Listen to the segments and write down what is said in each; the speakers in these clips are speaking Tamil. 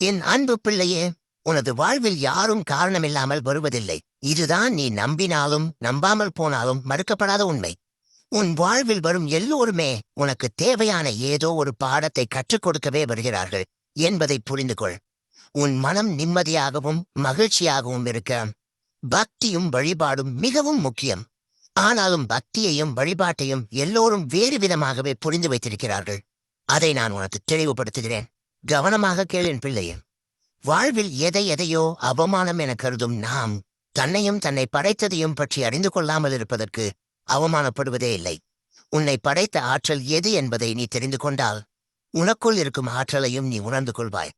என் அன்பு பிள்ளையே உனது வாழ்வில் யாரும் காரணமில்லாமல் வருவதில்லை. இதுதான் நீ நம்பினாலும் நம்பாமல் போனாலும் மறுக்கப்படாத உண்மை. உன் வாழ்வில் வரும் எல்லோருமே உனக்கு தேவையான ஏதோ ஒரு பாடத்தை கற்றுக் கொடுக்கவே வருகிறார்கள் என்பதை புரிந்து கொள் உன் மனம் நிம்மதியாகவும் மகிழ்ச்சியாகவும் இருக்க. பக்தியும் வழிபாடும் மிகவும் முக்கியம். ஆனாலும் பக்தியையும் வழிபாட்டையும் எல்லோரும் வேறு விதமாகவே புரிந்து வைத்திருக்கிறார்கள். அதை நான் உனக்கு தெளிவுபடுத்துகிறேன். கவனமாக கேளின் பிள்ளையே. வாழ்வில் எதை எதையோ அவமானம் என கருதும் நாம் தன்னையும் தன்னை படைத்ததையும் பற்றி அறிந்து கொள்ளாமல் இருப்பதற்கு அவமானப்படுவதே இல்லை. உன்னை படைத்த ஆற்றல் எது என்பதை நீ தெரிந்து கொண்டால் உனக்குள் இருக்கும் ஆற்றலையும் நீ உணர்ந்து கொள்வாய்.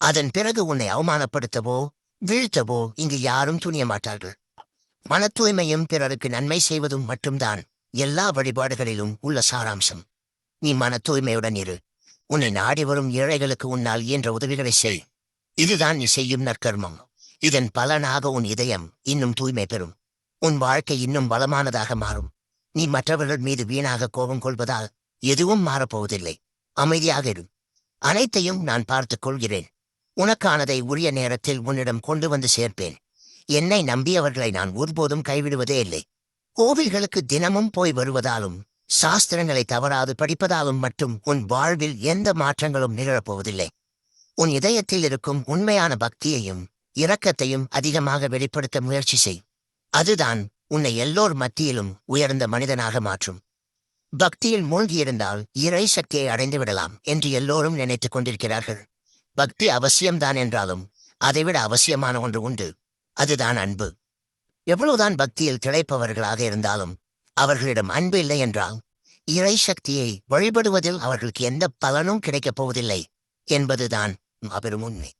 அதன் பிறகு உன்னை அவமானப்படுத்தவோ வீழ்த்தவோ இங்கு யாரும் துணிய மாட்டார்கள். மன தூய்மையும் பிறருக்கு நன்மை செய்வதும் மட்டும்தான் எல்லா வழிபாடுகளிலும் உள்ள சாராம்சம். நீ மன தூய்மையுடன் இரு. உன்னை நாடி வரும் ஏழைகளுக்கு உன்னால் இயன்ற உதவிகளை செய். இதுதான் நீ செய்யும் நற்கர்மம். இதன் பலனாக உன் இதயம் இன்னும் தூய்மை பெறும். உன் வாழ்க்கை இன்னும் பலமானதாக மாறும். நீ மற்றவர்கள் மீது வீணாக கோபம் கொள்வதால் எதுவும் மாறப்போவதில்லை. அமைதியாக இரு. அனைத்தையும் நான் பார்த்துக் கொள்கிறேன். உனக்கானதை உரிய நேரத்தில் உன்னிடம் கொண்டு வந்து சேர்ப்பேன். என்னை நம்பியவர்களை நான் ஒருபோதும் கைவிடுவதே இல்லை. கோவில்களுக்கு தினமும் போய் வருவதாலும் சாஸ்திரங்களை தவறாது படிப்பதாலும் மட்டும் உன் வாழ்வில் எந்த மாற்றங்களும் நிகழப்போவதில்லை. உன் இதயத்தில் இருக்கும் உண்மையான பக்தியையும் இரக்கத்தையும் அதிகமாக வெளிப்படுத்த முயற்சி செய். அதுதான் உன்னை எல்லோர் மத்தியிலும் உயர்ந்த மனிதனாக மாற்றும். பக்தியில் மூழ்கியிருந்தால் இறை சக்தியை அடைந்து விடலாம் என்று எல்லோரும் நினைத்துக் கொண்டிருக்கிறார்கள். பக்தி அவசியம்தான் என்றாலும் அதைவிட அவசியமான ஒன்று உண்டு. அதுதான் அன்பு. எவ்வளவுதான் பக்தியில் திளைப்பவர்களாக இருந்தாலும் அவர்களிடம் அன்பு இல்லை என்றால் இறை சக்தியை வழிபடுவதில் அவர்களுக்கு எந்த பலனும் கிடைக்கப் போவதில்லை என்பதுதான் மாபெரும் உண்மை.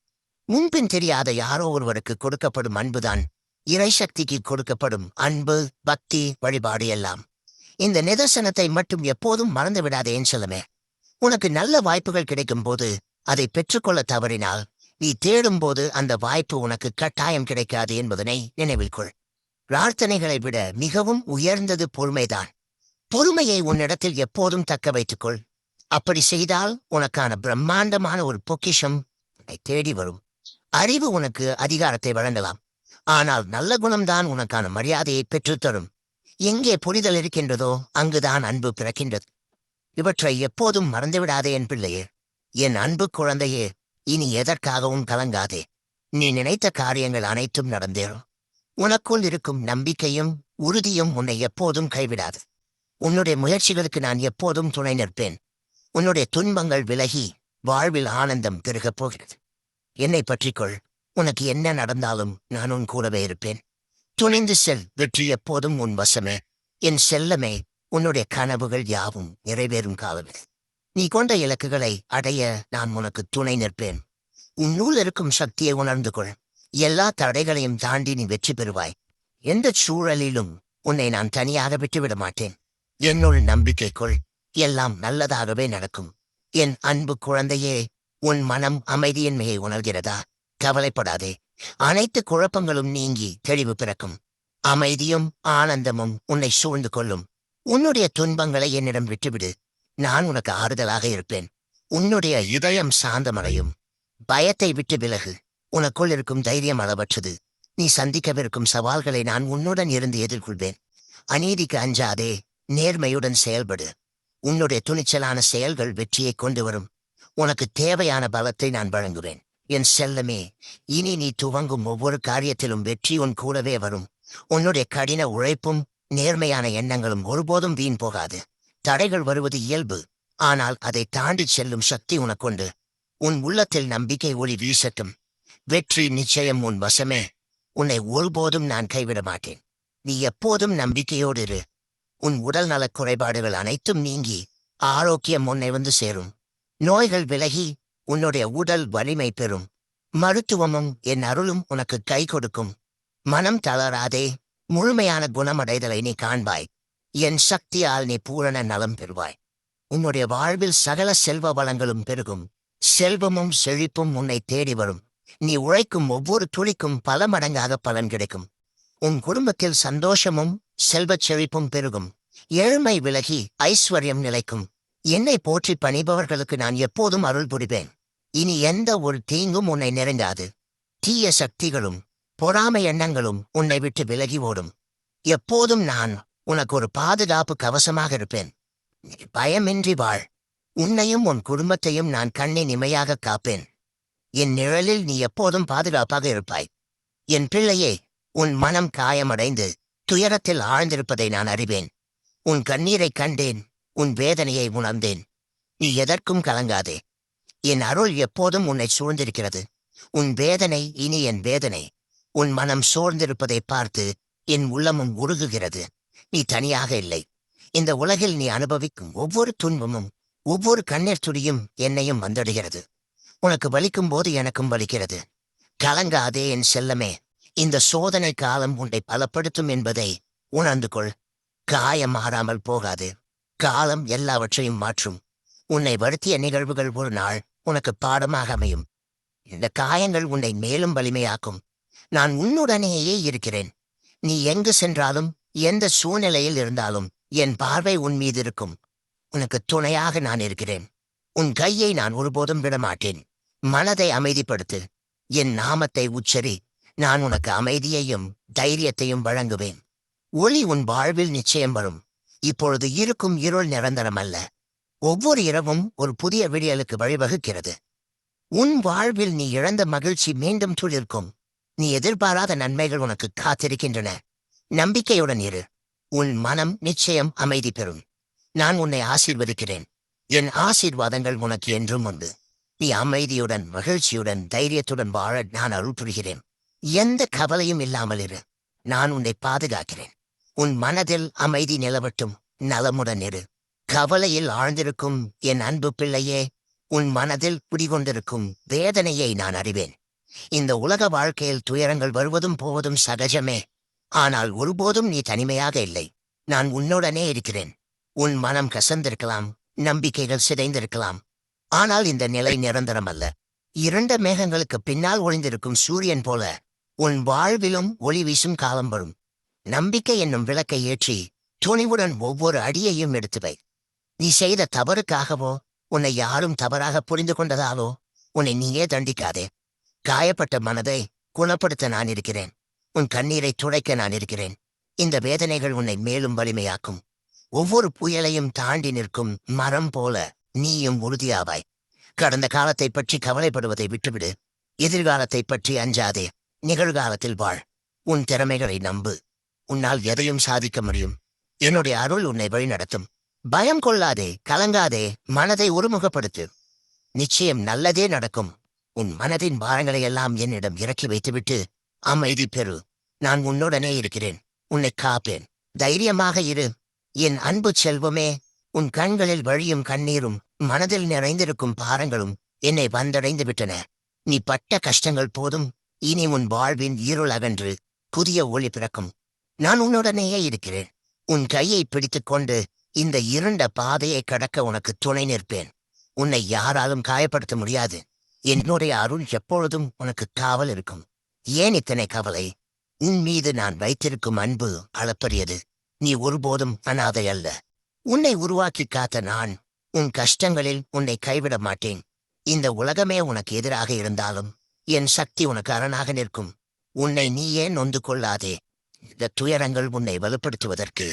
முன்பின் தெரியாத யாரோ ஒருவருக்கு கொடுக்கப்படும் அன்புதான் இறை சக்திக்கு கொடுக்கப்படும் அன்பு பக்தி வழிபாடு எல்லாம். இந்த நிதர்சனத்தை மட்டும் எப்போதும் மறந்து விடாதேன்னு சொல்லுமே. உனக்கு நல்ல வாய்ப்புகள் கிடைக்கும் போது அதை பெற்றுக்கொள்ள தவறினால் நீ தேடும்போது அந்த வாய்ப்பு உனக்கு கட்டாயம் கிடைக்காது என்பதனை நினைவில் கொள். பிரார்த்தனைகளை விட மிகவும் உயர்ந்தது பொறுமைதான். பொறுமையை உன்னிடத்தில் எப்போதும் தக்க வைத்துக்கொள். அப்படி செய்தால் உனக்கான பிரம்மாண்டமான ஒரு பொக்கிஷம் உன்னை தேடி வரும். அறிவு உனக்கு அதிகாரத்தை வழங்கலாம். ஆனால் நல்ல குணம்தான் உனக்கான மரியாதையை பெற்றுத்தரும். எங்கே புரிதல் இருக்கின்றதோ அங்குதான் அன்பு பிறக்கின்றது. இவற்றை எப்போதும் மறந்துவிடாதே என் பிள்ளையே. என் அன்பு குழந்தையே இனி எதற்காகவும் கலங்காதே. நீ நினைத்த காரியங்கள் அனைத்தும் நடந்தேறும். உனக்குள் இருக்கும் நம்பிக்கையும் உறுதியும் உன்னை எப்போதும் கைவிடாது. உன்னுடைய முயற்சிகளுக்கு நான் எப்போதும் துணை நிற்பேன். உன்னுடைய துன்பங்கள் விலகி வாழ்வில் ஆனந்தம் பெருகப் போகிறது. என்னை பற்றிக்கொள். உனக்கு என்ன நடந்தாலும் நான் உன் கூடவே இருப்பேன். துணிந்து செல். வெற்றி எப்போதும் உன் வசமே. என் செல்லமே உன்னுடைய கனவுகள் யாவும் நிறைவேறும் காலமே. நீ கொண்ட இலக்குகளை அடைய நான் உனக்கு துணை நிற்பேன். உன்னுள் இருக்கும் சக்தியை உணர்ந்து கொள். எல்லா தடைகளையும் தாண்டி நீ வெற்றி பெறுவாய். எந்த சூழலிலும் உன்னை நான் தனியாக விட்டுவிட மாட்டேன். என்னுள் நம்பிக்கைக்குள் எல்லாம் நல்லதாகவே நடக்கும். என் அன்பு குழந்தையே உன் மனம் அமைதியின்மையை உணர்கிறதா? கவலைப்படாதே. அனைத்து குழப்பங்களும் நீங்கி தெளிவு பிறக்கும். அமைதியும் ஆனந்தமும் உன்னை சூழ்ந்து கொள்ளும். உன்னுடைய துன்பங்களை என்னிடம் விட்டுவிடு. நான் உனக்கு ஆறுதலாக இருப்பேன். உன்னுடைய இதயம் சாந்தமடையும். பயத்தை விட்டு விலகு. உனக்குள் இருக்கும் தைரியம் அளவற்றது. நீ சந்திக்கவிருக்கும் சவால்களை நான் உன்னுடன் இருந்து எதிர்கொள்வேன். அநீதிக்கு அஞ்சாதே நேர்மையுடன் செயல்படு. உன்னுடைய துணிச்சலான செயல்கள் வெற்றியை கொண்டு வரும். உனக்கு தேவையான பலத்தை நான் வழங்குவேன். என் செல்லமே இனி நீ துவங்கும் ஒவ்வொரு காரியத்திலும் வெற்றி உன் கூடவே வரும். உன்னுடைய கடின உழைப்பும் நேர்மையான எண்ணங்களும் ஒருபோதும் வீண் போகாது. தடைகள் வருவது இயல்பு. ஆனால் அதை தாண்டிச் செல்லும் சக்தி உனக்குண்டு. உன் உள்ளத்தில் நம்பிக்கை ஒளி வீசட்டும். வெற்றி நிச்சயம் உன் வசமே. உன்னை ஒருபோதும் நான் கைவிட மாட்டேன் நீ எப்போதும் நம்பிக்கையோடு இரு. உன் உடல் நலக் குறைபாடுகள் அனைத்தும் நீங்கி ஆரோக்கியம் உன்னை வந்து சேரும். நோய்கள் விலகி உன்னுடைய உடல் வலிமை பெறும். மருத்துவமும் என் அருளும் உனக்கு கை கொடுக்கும். மனம் தளராதே. முழுமையான குணமடைதலை நீ காண்பாய். என் சக்தியால் நீ பூரண நலம் பெறுவாய். உன்னுடைய வாழ்வில் சகல செல்வ வளங்களும் பெருகும். செல்வமும் செழிப்பும் உன்னை தேடி வரும். நீ உழைக்கும் ஒவ்வொரு துளிக்கும் பல மடங்காக பலன் கிடைக்கும். உன் குடும்பத்தில் சந்தோஷமும் செல்வச் செழிப்பும் பெருகும். ஏழ்மை விலகி ஐஸ்வர்யம் நிலைக்கும். என்னை போற்றி பணிபவர்களுக்கு நான் எப்போதும் அருள் புரிவேன். இனி எந்த ஒரு தீங்கும் உன்னை நெருங்காது. தீய சக்திகளும் பொறாமை எண்ணங்களும் உன்னை விட்டு விலகி ஓடும். எப்போதும் நான் உனக்கு ஒரு பாதுகாப்பு கவசமாக இருப்பேன். நீ பயமின்றி வாழ். உன்னையும் உன் குடும்பத்தையும் நான் கண்ணை நிமையாக காப்பேன். என் நிழலில் நீ எப்போதும் பாதுகாப்பாக இருப்பாய். என் பிள்ளையே உன் மனம் காயமடைந்து துயரத்தில் ஆழ்ந்திருப்பதை நான் அறிவேன். உன் கண்ணீரைக் கண்டேன் உன் வேதனையை உணர்ந்தேன். நீ எதற்கும் கலங்காதே. என் அருள் எப்போதும் உன்னை சூழ்ந்திருக்கிறது. உன் வேதனை இனி என் வேதனை. உன் மனம் சோர்ந்திருப்பதை பார்த்து என் உள்ளமும் உருகுகிறது. நீ தனியாக இல்லை. இந்த உலகில் நீ அனுபவிக்கும் ஒவ்வொரு துன்பமும் ஒவ்வொரு கண்ணீர் துடியும் என்னையும் வந்தடுகிறது. உனக்கு வலிக்கும் போது எனக்கும் வலிக்கிறது. கலங்காதே என் செல்லமே. இந்த சோதனை காலம் உன்னை பலப்படுத்தும் என்பதை உணர்ந்து கொள். காயம் மாறாமல் போகாது. காலம் எல்லாவற்றையும் மாற்றும். உன்னை வருத்திய நிகழ்வுகள் ஒரு நாள் உனக்கு பாடமாக அமையும். இந்த காயங்கள் உன்னை மேலும் வலிமையாக்கும். நான் உன்னுடனேயே இருக்கிறேன். நீ எங்கு சென்றாலும் எந்த சூழ்நிலையில் இருந்தாலும் என் பார்வை உன் மீது இருக்கும். உனக்கு துணையாக நான் இருக்கிறேன். உன் கையை நான் ஒருபோதும் விடமாட்டேன். மனதை அமைதிப்படுத்து. என் நாமத்தை உச்சரி. நான் உனக்கு அமைதியையும் தைரியத்தையும் வழங்குவேன். ஒளி உன் வாழ்வில் நிச்சயம் வரும். இப்பொழுது இருக்கும் இருள் நிரந்தரம் அல்ல ஒவ்வொரு இரவும் ஒரு புதிய விடியலுக்கு வழிவகுக்கிறது. உன் வாழ்வில் நீ இழந்த மகிழ்ச்சி மீண்டும் துளிர்க்கும். நீ எதிர்பாராத நன்மைகள் உனக்கு காத்திருக்கின்றன. நம்பிக்கையுடன் இரு. உன் மனம் நிச்சயம் அமைதி பெறும். நான் உன்னை ஆசீர்வதிக்கிறேன். என் ஆசீர்வாதங்கள் உனக்கு என்றும் உண்டு. நீ அமைதியுடன் மகிழ்ச்சியுடன் தைரியத்துடன் வாழ நான் அருள் புரிகிறேன் எந்த கவலையும் இல்லாமல் இரு. நான் உன்னை பாதுகாக்கிறேன். உன் மனதில் அமைதி நிலவட்டும். நலமுடன் இரு. கவலையில் ஆழ்ந்திருக்கும் என் அன்பு பிள்ளையே உன் மனதில் குடிகொண்டிருக்கும் வேதனையை நான் அறிவேன். இந்த உலக வாழ்க்கையில் துயரங்கள் வருவதும் போவதும் சகஜமே. ஆனால் ஒருபோதும் நீ தனிமையாக இல்லை. நான் உன்னுடனே இருக்கிறேன். உன் மனம் கசந்திருக்கலாம். நம்பிக்கைகள் சிதைந்திருக்கலாம். ஆனால் இந்த நிலை நிரந்தரம் அல்ல இரண்ட மேகங்களுக்கு பின்னால் ஒளிந்திருக்கும் சூரியன் போல உன் வாழ்விலும் ஒளி வீசும் காலம் வரும். நம்பிக்கை என்னும் விளக்கை ஏற்றி துணிவுடன் ஒவ்வொரு அடியையும் எடுத்து வை நீ செய்த தவறுக்காகவோ உன்னை யாரும் தவறாக புரிந்து கொண்டதாலோ உன்னை நீயே தண்டிக்காதே. காயப்பட்ட மனதை குணப்படுத்த நான் இருக்கிறேன். உன் கண்ணீரை துடைக்க நான் இருக்கிறேன். இந்த வேதனைகள் உன்னை மேலும் வலிமையாக்கும். ஒவ்வொரு புயலையும் தாண்டி நிற்கும் மரம் போல நீயும் உறுதியாவாய். கடந்த காலத்தை பற்றி கவலைப்படுவதை விட்டுவிடு. எதிர்காலத்தை பற்றி அஞ்சாதே. நிகழ்காலத்தில் வாழ். உன் திறமைகளை நம்பு. உன்னால் எதையும் சாதிக்க முடியும். என்னுடைய அருள் உன்னை வழிநடத்தும். பயம் கொள்ளாதே. கலங்காதே. மனதை ஒருமுகப்படுத்து. நிச்சயம் நல்லதே நடக்கும். உன் மனதின் பாரங்களை எல்லாம் என்னிடம் இறக்கி வைத்துவிட்டு அமைதி பெறு. நான் உன்னுடனே இருக்கிறேன். உன்னை காப்பேன். தைரியமாக இரு. என் அன்பு செல்வமே. உன் கண்களில் வழியும் கண்ணீரும் மனதில் நிறைந்திருக்கும் பாரங்களும் என்னை வந்தடைந்து விட்டன. நீ பட்ட கஷ்டங்கள் போதும். இனி உன் வாழ்வின் இருள் அகன்று புதிய ஒளி பிறக்கும். நான் உன்னுடனேயே இருக்கிறேன். உன் கையை பிடித்துக் கொண்டு இந்த இருண்ட பாதையை கடக்க உனக்கு துணை நிற்பேன். உன்னை யாராலும் காயப்படுத்த முடியாது. என்னுடைய அருள் எப்பொழுதும் உனக்கு காவல் இருக்கும். ஏன் இத்தனை கவலை? உன் மீது நான் வைத்திருக்கும் அன்பு அளப்பரியது. நீ ஒருபோதும் அனாதை அல்ல. உன்னை உருவாக்கி காத்த நான் உன் கஷ்டங்களில் உன்னை கைவிட மாட்டேன். இந்த உலகமே உனக்கு எதிராக இருந்தாலும் என் சக்தி உனக்கு அரணாக நிற்கும். உன்னை நீயே நொந்து கொள்ளாதே. இந்த துயரங்கள் உன்னை வலுப்படுத்துவதற்கு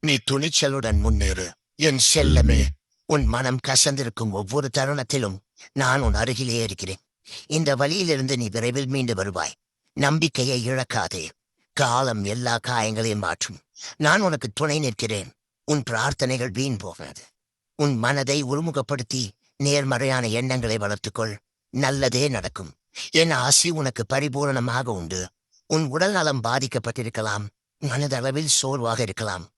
நீ துணிச்சலுடன் முன்னேறு. என் செல்லமே உன் மனம் கசந்திருக்கும் ஒவ்வொரு தருணத்திலும் நான் உன் அருகிலே இருக்கிறேன். இந்த வழியிலிருந்து நீ விரைவில் மீண்டு வருவாய். நம்பிக்கையை இழக்காதே. காலம் எல்லா காயங்களையும் மாற்றும். நான் உனக்கு துணை நிற்கிறேன். உன் பிரார்த்தனைகள் வீண் போகாது. உன் மனதை ஒருமுகப்படுத்தி நேர்மறையான எண்ணங்களை வளர்த்துக்கொள். நல்லதே நடக்கும். என் ஆசி உனக்கு பரிபூரணமாக உண்டு. உன் உடல் நலம் பாதிக்கப்பட்டிருக்கலாம். மனதளவில் சோர்வாக இருக்கலாம்.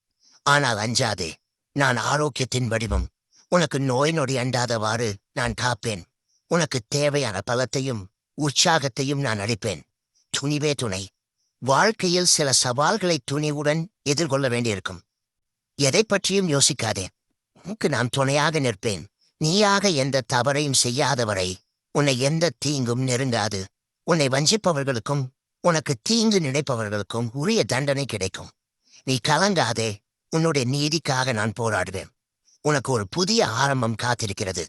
ஆனால் அஞ்சாதே நான் ஆரோக்கியத்தின் வடிவம். உனக்கு நோய் நொடி அண்டாதவாறு நான் காப்பேன். உனக்கு தேவையான பலத்தையும் உற்சாகத்தையும் நான் அளிப்பேன். துணிவே துணை. வாழ்க்கையில் சில சவால்களை துணிவுடன் எதிர்கொள்ள வேண்டியிருக்கும். எதை பற்றியும் யோசிக்காதே. உனக்கு நான் துணையாக நிற்பேன். நீயாக எந்த தவறையும் செய்யாதவரை உன்னை எந்த தீங்கும் நெருங்காது. உன்னை வஞ்சிப்பவர்களுக்கும் உனக்கு தீங்கு நினைப்பவர்களுக்கும் உரிய தண்டனை கிடைக்கும். நீ கலங்காதே. உன்னுடைய நீதிக்காக நான் போராடுவேன். உனக்கு ஒரு புதிய ஆரம்பம் காத்திருக்கிறது.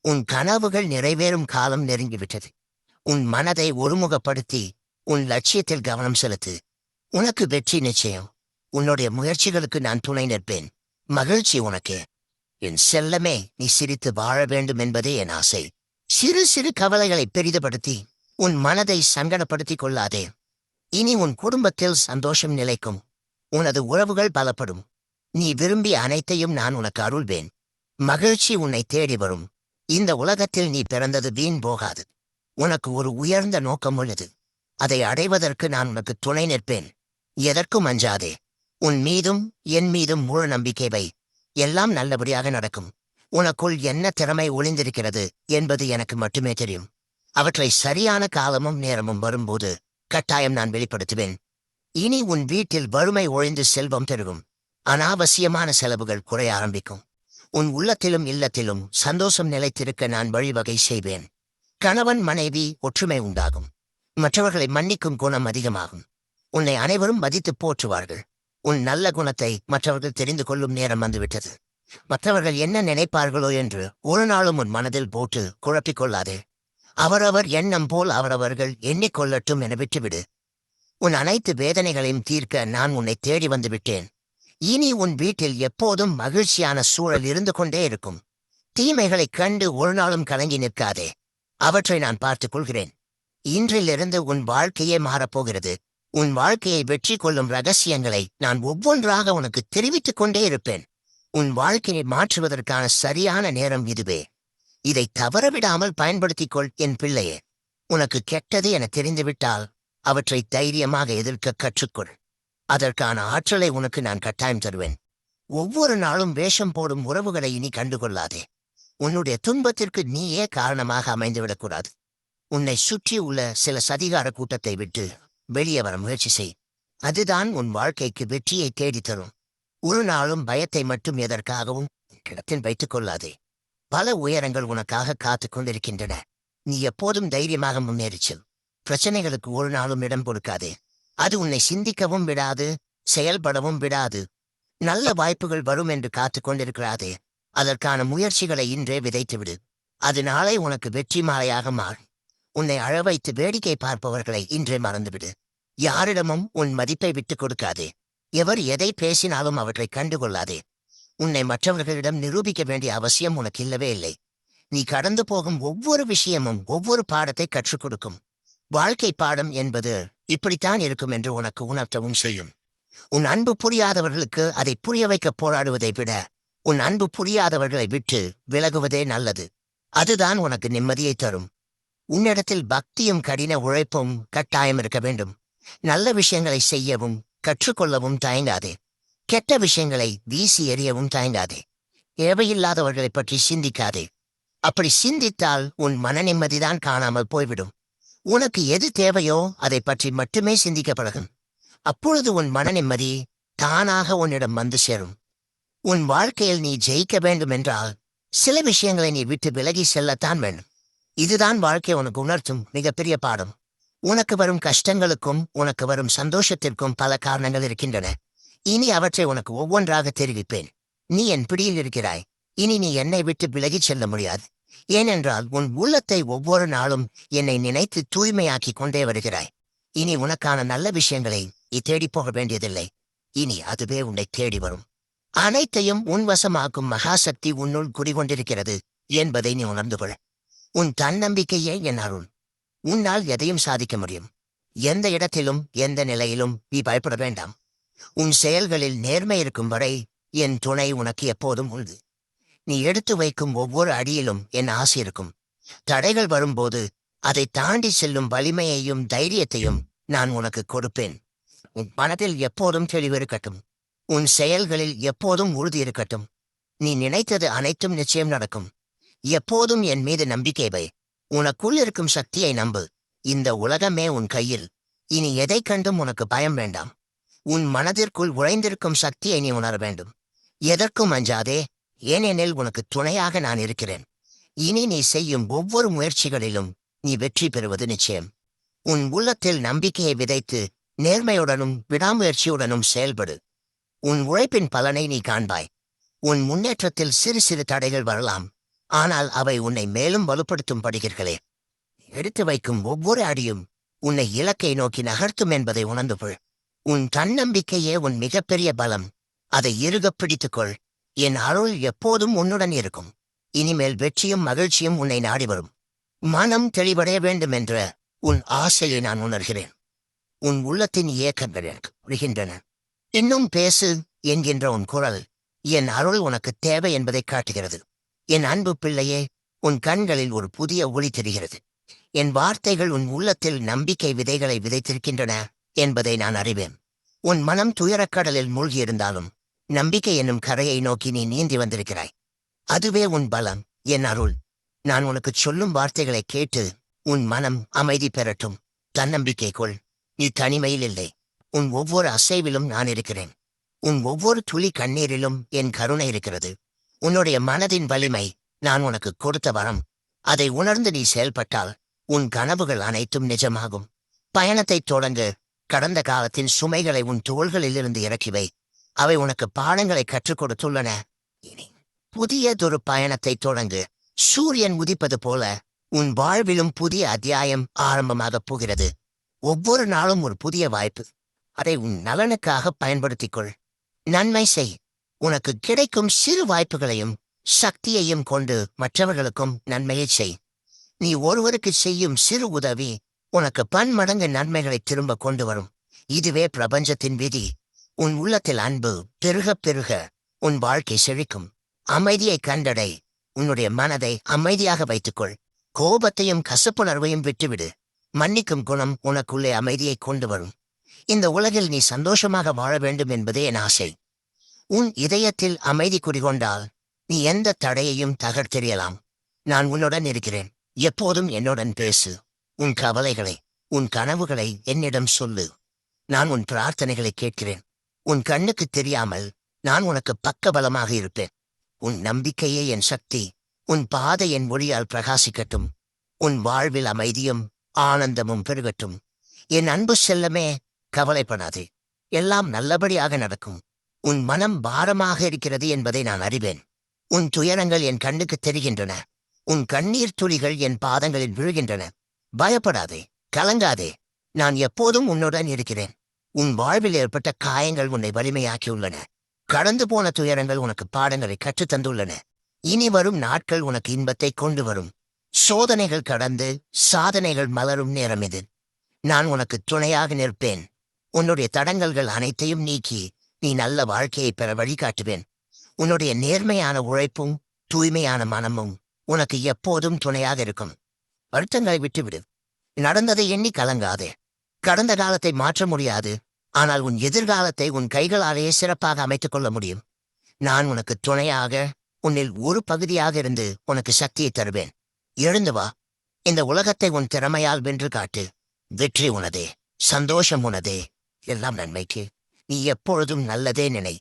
உன் கனவுகள் நிறைவேறும் காலம் நெருங்கிவிட்டது. உன் மனதை ஒருமுகப்படுத்தி உன் லட்சியத்தில் கவனம் செலுத்து. உனக்கு வெற்றி நிச்சயம். உன்னுடைய முயற்சிகளுக்கு நான் துணை நிற்பேன். மகிழ்ச்சி உனக்கு. என் செல்லமே நீ சிரித்து வாழ வேண்டும் என்பதே என் ஆசை. சிறு சிறு கவலைகளை பெரிதுபடுத்தி உன் மனதை சங்கடப்படுத்திக் கொள்ளாதே. இனி உன் குடும்பத்தில் சந்தோஷம் நிலைக்கும். உனது உறவுகள் பலப்படும். நீ விரும்பிய அனைத்தையும் நான் உனக்கு அருள்வேன். மகிழ்ச்சி உன்னை தேடி வரும். இந்த உலகத்தில் நீ பிறந்தது வீண் போகாது. உனக்கு ஒரு உயர்ந்த நோக்கம் உள்ளது. அதை அடைவதற்கு நான் உனக்கு துணை நிற்பேன். எதற்கும் அஞ்சாதே. உன் மீதும் என் மீதும் முழு நம்பிக்கை வை. எல்லாம் நல்லபடியாக நடக்கும். உனக்குள் என்ன திறமை ஒளிந்திருக்கிறது என்பது எனக்கு மட்டுமே தெரியும். அவற்றை சரியான காலமும் நேரமும் வரும்போது கட்டாயம் நான் வெளிப்படுத்துவேன். இனி உன் வீட்டில் வறுமை ஒழிந்து செல்வம் பெருகும். அனாவசியமான செலவுகள் குறைய ஆரம்பிக்கும். உன் உள்ளத்திலும் இல்லத்திலும் சந்தோஷம் நிலைத்திருக்க நான் வழிவகை செய்வேன். கணவன் மனைவி ஒற்றுமை உண்டாகும். மற்றவர்களை மன்னிக்கும் குணம் அதிகமாகும். உன்னை அனைவரும் மதித்து போற்றுவார்கள். உன் நல்ல குணத்தை மற்றவர்கள் தெரிந்து கொள்ளும் நேரம் வந்துவிட்டது. மற்றவர்கள் என்ன நினைப்பார்களோ என்று ஒரு நாளும் உன் மனதில் போட்டு குழப்பிக் கொள்ளாதே. அவரவர் எண்ணம் போல் அவரவர்கள் எண்ணிக்கொள்ளட்டும் என விட்டுவிடு. உன் அனைத்து வேதனைகளையும் தீர்க்க நான் உன்னை தேடி வந்து விட்டேன் இனி உன் வீட்டில் எப்போதும் மகிழ்ச்சியான சூழல் இருந்து கொண்டே இருக்கும். தீமைகளைக் கண்டு ஒரு நாளும் கலங்கி நிற்காதே. அவற்றை நான் பார்த்துக் கொள்கிறேன். இன்றிலிருந்து உன் வாழ்க்கையே மாறப்போகிறது உன் வாழ்க்கையை வெற்றி கொள்ளும் ரகசியங்களை நான் ஒவ்வொன்றாக உனக்கு தெரிவித்துக் கொண்டே இருப்பேன். உன் வாழ்க்கையை மாற்றுவதற்கான சரியான நேரம் இதுவே. இதை தவறவிடாமல் பயன்படுத்திக் கொள் என் பிள்ளையே. உனக்கு கெட்டது என தெரிந்துவிட்டால் அவற்றை தைரியமாக எதிர்க்க கற்றுக்கொள். அதற்கான ஆற்றலை உனக்கு நான் கட்டாயம் தருவேன். ஒவ்வொரு நாளும் வேஷம் போடும் உறவுகளை இனி கண்டுகொள்ளாதே. உன்னுடைய துன்பத்திற்கு நீயே காரணமாக அமைந்துவிடக்கூடாது உன்னை சுற்றி உள்ள சில சதிகார கூட்டத்தை விட்டு வெளியே வர முயற்சி செய். அதுதான் உன் வாழ்க்கைக்கு வெற்றியை தேடித் தரும். ஒரு நாளும் பயத்தை மட்டும் எதற்காகவும் கிடத்தில் வைத்துக் கொள்ளாதே. பல உயரங்கள் உனக்காக காத்துக் கொண்டிருக்கின்றன. நீ எப்போதும் தைரியமாக முன்னேறிச்சல் பிரச்சனைகளுக்கு ஒரு நாளும் இடம் கொடுக்காதே. அது உன்னை சிந்திக்கவும் விடாது செயல்படவும் விடாது. நல்ல வாய்ப்புகள் வரும் என்று காத்துக் கொண்டிருக்கிறாதே. அதற்கான முயற்சிகளை இன்றே விதைத்துவிடு. அது நாளை உனக்கு வெற்றி மாலையாக மாறும். உன்னை அழவைத்து வேடிக்கை பார்ப்பவர்களை இன்றே மறந்துவிடு. யாரிடமும் உன் மதிப்பை விட்டுக் கொடுக்காதே. எவர் எதை பேசினாலும் அவற்றை கண்டுகொள்ளாதே. உன்னை மற்றவர்களிடம் நிரூபிக்க வேண்டிய அவசியம் உனக்கு இல்லவே இல்லை. நீ கடந்து போகும் ஒவ்வொரு விஷயமும் ஒவ்வொரு பாடத்தை கற்றுக் கொடுக்கும். வாழ்க்கை பாடம் என்பது இப்படித்தான் இருக்கும் என்று உனக்கு உணர்த்தவும் செய்யும். உன் அன்பு புரியாதவர்களுக்கு அதை புரிய வைக்க போராடுவதை விட உன் அன்பு புரியாதவர்களை விட்டு விலகுவதே நல்லது. அதுதான் உனக்கு நிம்மதியை தரும். உன்னிடத்தில் பக்தியும் கடின உழைப்பும் கட்டாயம் இருக்க வேண்டும். நல்ல விஷயங்களை செய்யவும் கற்றுக்கொள்ளவும் தயங்காதே. கெட்ட விஷயங்களை வீசி எறியவும் தயங்காதே. தேவையில்லாதவர்களை பற்றி சிந்திக்காதே. அப்படி சிந்தித்தால் உன் மன நிம்மதிதான் காணாமல் போய்விடும். உனக்கு எது தேவையோ அதை பற்றி மட்டுமே சிந்திக்க பழகும். அப்பொழுது உன் மன நிம்மதி தானாக உன்னிடம் வந்து சேரும். உன் வாழ்க்கையில் நீ ஜெயிக்க வேண்டும் என்றால் சில விஷயங்களை நீ விட்டு விலகி செல்லத்தான் வேண்டும். இதுதான் வாழ்க்கை உனக்கு உணர்த்தும் மிகப்பெரிய பாடம். உனக்கு வரும் கஷ்டங்களுக்கும் உனக்கு வரும் சந்தோஷத்திற்கும் பல காரணங்கள் இருக்கின்றன. இனி அவற்றை உனக்கு ஒவ்வொன்றாக தெரிவிப்பேன். நீ என் பிடியில் இருக்கிறாய். இனி நீ என்னை விட்டு விலகிச் செல்ல முடியாது. ஏனென்றால் உன் உள்ளத்தை ஒவ்வொரு நாளும் என்னை நினைத்து தூய்மையாக்கிக் கொண்டே வருகிறாய். இனி உனக்கான நல்ல விஷயங்களை நீ தேடிப் போக வேண்டியதில்லை. இனி அதுவே உன்னை தேடி வரும். அனைத்தையும் உன் வசமாக்கும் மகாசக்தி உன்னுள் குடிகொண்டிருக்கிறது என்பதை நீ உணர்ந்து கொள். உன் தன்னம்பிக்கையே என் அருள். உன்னால் எதையும் சாதிக்க முடியும். எந்த இடத்திலும் எந்த நிலையிலும் நீ பயப்பட வேண்டாம். உன் செயல்களில் நேர்மை இருக்கும் வரை என் துணை உனக்கு எப்போதும் உண்டு. நீ எடுத்து வைக்கும் ஒவ்வொரு அடியிலும் என் ஆசை இருக்கும். தடைகள் வரும்போது அதை தாண்டி செல்லும் வலிமையையும் தைரியத்தையும் நான் உனக்கு கொடுப்பேன். உன் மனதில் எப்போதும் தெளிவு இருக்கட்டும். உன் செயல்களில் எப்போதும் உறுதி இருக்கட்டும். நீ நினைத்தது அனைத்தும் நிச்சயம் நடக்கும். எப்போதும் என் மீது நம்பிக்கை வை. உனக்குள் இருக்கும் சக்தியை நம்பு. இந்த உலகமே உன் கையில். இனி எதைக் கண்டும் உனக்கு பயம் வேண்டாம். உன் மனதிற்குள் உழைந்திருக்கும் சக்தியை நீ உணர வேண்டும். எதற்கும் அஞ்சாதே. ஏனெனில் உனக்கு துணையாக நான் இருக்கிறேன். இனி நீ செய்யும் ஒவ்வொரு முயற்சிகளிலும் நீ வெற்றி பெறுவது நிச்சயம். உன் உள்ளத்தில் நம்பிக்கையை விதைத்து நேர்மையுடனும் விடாமுயற்சியுடனும் செயல்படு. உன் உழைப்பின் பலனை நீ காண்பாய். உன் முன்னேற்றத்தில் சிறு சிறு தடைகள் வரலாம். ஆனால் அவை உன்னை மேலும் வலுப்படுத்தும் படிகளே எடுத்து வைக்கும் ஒவ்வொரு அடியும் உன்னை இலக்கை நோக்கி நகர்த்தும் என்பதை உணர்ந்து கொள். உன் தன்னம்பிக்கையே உன் மிகப்பெரிய பலம். அதை இறுகப் பிடித்துக்கொள் என் அருள் எப்போதும் உன்னுடன் இருக்கும். இனிமேல் வெற்றியும் மகிழ்ச்சியும் உன்னை நாடி வரும். மனம் தெளிவடைய வேண்டும் என்ற உன் ஆசையை நான் உணர்கிறேன். உன் உள்ளத்தின் இயக்கங்கள் எனக்கு புரிகின்றன. இன்னும் பேசு என்கின்ற உன் குரல் என் அருள் உனக்கு தேவை என்பதை காட்டுகிறது. என் அன்பு பிள்ளையே உன் கண்களில் ஒரு புதிய ஒளி தெரிகிறது. என் வார்த்தைகள் உன் உள்ளத்தில் நம்பிக்கை விதைகளை விதைத்திருக்கின்றன என்பதை நான் அறிவேன். உன் மனம் துயரக்கடலில் மூழ்கியிருந்தாலும் நம்பிக்கை என்னும் கரையை நோக்கி நீ நீந்தி வந்திருக்கிறாய். அதுவே உன் பலம் என் அருள். நான் உனக்குச் சொல்லும் வார்த்தைகளை கேட்டு உன் மனம் அமைதி பெறட்டும். தன்னம்பிக்கை கொள். நீ தனிமையில் இல்லை. உன் ஒவ்வொரு அசைவிலும் நான் இருக்கிறேன். உன் ஒவ்வொரு துளி கண்ணீரிலும் என் கருணை இருக்கிறது. உன்னுடைய மனதின் வலிமை நான் உனக்கு கொடுத்த வரம். அதை உணர்ந்து நீ செயல்பட்டால் உன் கனவுகள் அனைத்தும் நிஜமாகும். பயணத்தை தொடங்கு. கடந்த காலத்தின் சுமைகளை உன் தோள்களிலிருந்து இறக்கிவை. அவை உனக்கு பாடங்களை கற்றுக் கொடுத்துள்ளன. இனி புதியதொரு பயணத்தை தொடங்கு. சூரியன் உதிப்பது போல உன் வாழ்விலும் புதிய அத்தியாயம் ஆரம்பமாகப் போகிறது. ஒவ்வொரு நாளும் ஒரு புதிய வாய்ப்பு. அதை உன் நலனுக்காக பயன்படுத்திக் கொள். நன்மை செய். உனக்கு கிடைக்கும் சிறு வாய்ப்புகளையும் சக்தியையும் கொண்டு மற்றவர்களுக்கும் நன்மையை செய். நீ ஒருவருக்கு செய்யும் சிறு உதவி உனக்கு பன்மடங்கு நன்மைகளை திரும்ப கொண்டு வரும். இதுவே பிரபஞ்சத்தின் விதி. உன் உள்ளத்தில் அன்பு பெருகப் பெருக உன் வாழ்க்கை செழிக்கும். அமைதியை கண்டடை. உன்னுடைய மனதை அமைதியாக வைத்துக்கொள். கோபத்தையும் கசப்புணர்வையும் விட்டுவிடு. மன்னிக்கும் குணம் உனக்குள்ளே அமைதியை கொண்டு வரும். இந்த உலகில் நீ சந்தோஷமாக வாழ வேண்டும் என்பதே என் ஆசை. உன் இதயத்தில் அமைதி குடிகொண்டால் நீ எந்த தடையையும் தகர்த்தெறியலாம். நான் உன்னுடன் இருக்கிறேன். எப்போதும் என்னுடன் பேசு. உன் கவலைகளை உன் கனவுகளை என்னிடம் சொல்லு. நான் உன் பிரார்த்தனைகளை கேட்கிறேன். உன் கண்ணுக்கு தெரியாமல் நான் உனக்கு பக்கபலமாக இருப்பேன். உன் நம்பிக்கையே என் சக்தி. உன் பாதை என் மொழியால் பிரகாசிக்கட்டும். உன் வாழ்வில் அமைதியும் ஆனந்தமும் பெருகட்டும். என் அன்பு செல்லமே கவலைப்படாதே. எல்லாம் நல்லபடியாக நடக்கும். உன் மனம் பாரமாக இருக்கிறது என்பதை நான் அறிவேன். உன் துயரங்கள் என் கண்ணுக்கு தெரிகின்றன. உன் கண்ணீர் துளிகள் என் பாதங்களில் விழுகின்றன. பயப்படாதே கலங்காதே. நான் எப்போதும் உன்னுடன் இருக்கிறேன். உன் வாழ்வில் ஏற்பட்ட காயங்கள் உன்னை வலிமையாக்கியுள்ளன. கடந்து போன துயரங்கள் உனக்கு பாடங்களை கற்றுத் தந்துள்ளன. இனி வரும் நாட்கள் உனக்கு இன்பத்தை கொண்டு வரும். சோதனைகள் கடந்து சாதனைகள் மலரும் நேரம் இது. நான் உனக்கு துணையாக நிற்பேன். உன்னுடைய தடங்கல்கள் அனைத்தையும் நீக்கி நீ நல்ல வாழ்க்கையை பெற வழிகாட்டுவேன். உன்னுடைய நேர்மையான உழைப்பும் தூய்மையான மனமும் உனக்கு எப்போதும் துணையாக இருக்கும். வருத்தங்களை விட்டுவிடு. நடந்ததை எண்ணி கலங்காதே. கடந்த காலத்தை மாற்ற முடியாது. ஆனால் உன் எதிர்காலத்தை உன் கைகளாலேயே சிறப்பாக அமைத்துக் கொள்ள முடியும். நான் உனக்கு துணையாக உன்னில் ஒரு பகுதியாக இருந்து உனக்கு சக்தியை தருவேன். எழுந்து வா. இந்த உலகத்தை உன் திறமையால் வென்று காட்டு. வெற்றி உனதே. சந்தோஷம் உனதே. எல்லாம் நன்மைக்கு நீ எப்பொழுதும் நல்லதே நினை.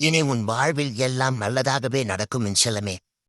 இனி உன் வாழ்வில் எல்லாம் நல்லதாகவே நடக்கும் என் செல்லமே